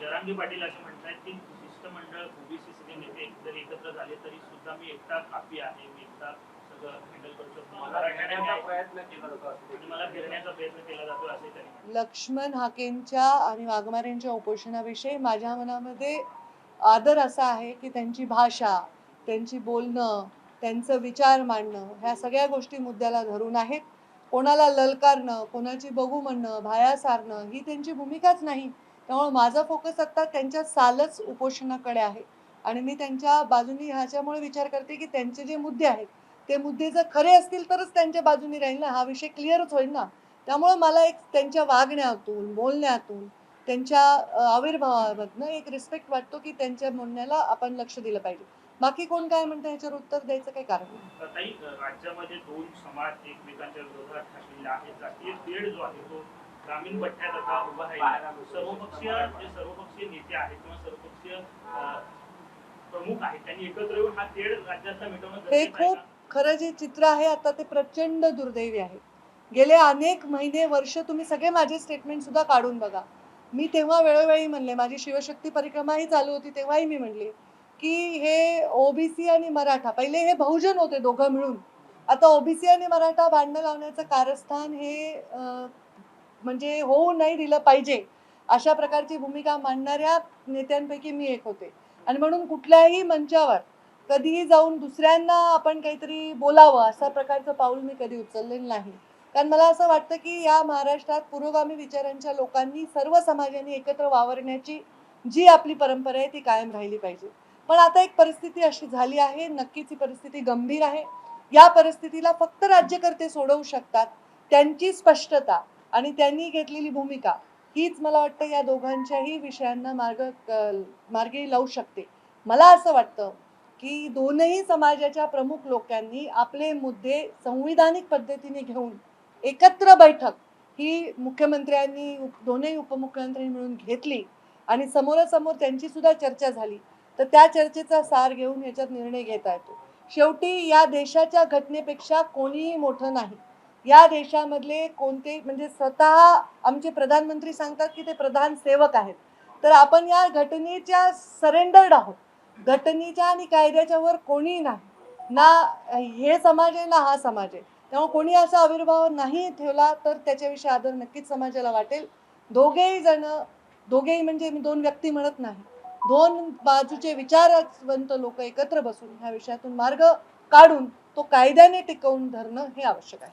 जरांगे पाटील असं म्हणतात की शिष्टमंडळ ओबीसी सगळे नेते जरी एकत्र झाले तरी सुद्धा मी एकटा कापी आहे. मी एकटा सगळं हँडल करू शकतो. मला घेण्याचा आणि प्रयत्न केला जातो असं ते. मला फिरण्याचा प्रयत्न केला जातो असे तरी लक्ष्मण हाकेंच्या आणि वाघमारेंच्या उपोषणाविषयी माझ्या मनामध्ये आदर असा आहे की त्यांची भाषा त्यांची बोलणं त्यांचं विचार मांडणं ह्या सगळ्या गोष्टी मुद्द्याला धरून आहेत. कोणाला ललकारणं कोणाची बघू म्हणणं भाया सारणं ही त्यांची भूमिकाच नाही. त्यामुळे माझा फोकस आता त्यांच्या सालच उपोषणाकडे आहे. आणि मी त्यांच्या बाजूनी ह्याच्यामुळे विचार करते की त्यांचे जे मुद्दे आहेत ते मुद्दे जर खरे असतील तरच त्यांच्या बाजूनी राहील ना हा विषय क्लिअरच होईल ना. त्यामुळे मला एक त्यांच्या वागण्यातून बोलण्यातून त्यांच्या अ, आविर्भावामधनं एक रिस्पेक्ट वाटतो की त्यांच्या म्हणण्याला आपण लक्ष दिलं पाहिजे. बाकी कोण काय म्हणतं ह्याच्यावर उत्तर द्यायचं काही कारण नाही. राज्यामध्ये दोन समाज एकमेकांच्या विरोधात आहेत. जातीय तेढ जो आहे तो ग्रामीण पट्ट्यात आता उभा आहे. सर्वपक्षीय जे सर्वपक्षीय नेते आहेत किंवा सर्वपक्षीय प्रमुख आहेत त्यांनी एकत्र येऊन हा तेढ राज्यातला मिटवणं हे खूप? खरं जे चित्र आहे आता ते प्रचंड दुर्दैवी आहे गेले अनेक महिने वर्ष तुम्ही सगळे माझे स्टेटमेंट सुद्धा काढून बघा मी तेव्हा वेळोवेळी म्हणले माझी शिवशक्ती परिक्रमाही चालू होती तेव्हाही मी म्हणले की हे ओबीसी आणि मराठा पहिले हे बहुजन होते दोघं मिळून आता ओबीसी आणि मराठा भांडणं लावण्याचं कारस्थान हे म्हणजे होऊ नाही दिलं पाहिजे. अशा प्रकारची भूमिका मांडणाऱ्या नेत्यांपैकी मी एक होते. आणि म्हणून कुठल्याही मंचावर कधीही जाऊन दुसऱ्यांना आपण काहीतरी बोलावं अशा प्रकारचं पाऊल मी कधी उचललेलं नाही. कारण मला असं वाटतं की या महाराष्ट्रात पुरोगामी विचारांच्या लोकांनी सर्व समाजांनी एकत्र वावरण्याची जी आपली परंपरा आहे ती कायम राहिली पाहिजे. पण आता एक परिस्थिती अशी झाली आहे नक्कीच ही परिस्थिती गंभीर आहे. या परिस्थितीला फक्त राज्यकर्ते सोडवू शकतात त्यांची स्पष्टता आणि त्यांनी घेतलेली भूमिका हीच मला वाटतं या दोघांच्याही विषयांना मार्ग मार्गी लावू शकते. मला असं वाटतं की दोनही समाजाच्या प्रमुख लोकांनी आपले मुद्दे संविधानिक पद्धतीने घेऊन एकत्र बैठक ही मुख्यमंत्र्यांनी उप- दोनही उपमुख्यमंत्र्यांनी मिळून घेतली आणि समोरासमोर त्यांची सुद्धा चर्चा झाली तर त्या चर्चेचा सार घेऊन याच्यात निर्णय घेता येतो. शेवटी या देशाच्या घटनेपेक्षा कोणीही मोठं नाही. या देशामधले कोणते म्हणजे स्वतः आमचे प्रधानमंत्री सांगतात की ते प्रधान सेवक आहेत. तर आपण या घटनेच्या सरेंडर्ड आहोत. घटनेच्या आणि कायद्याच्या वर कोणी नाही. ना हे समाज आहे ना हा समाज आहे. त्यामुळे कोणी असा आविर्भाव नाही ठेवला तर त्याच्याविषयी आदर नक्कीच समाजाला वाटेल. दोघेही जण दोघेही म्हणजे मी दोन व्यक्ती म्हणत नाही. दोन बाजूचे विचारवंत लोक एकत्र बसून ह्या विषयातून मार्ग काढून तो कायद्याने टिकवून धरणं हे आवश्यक आहे.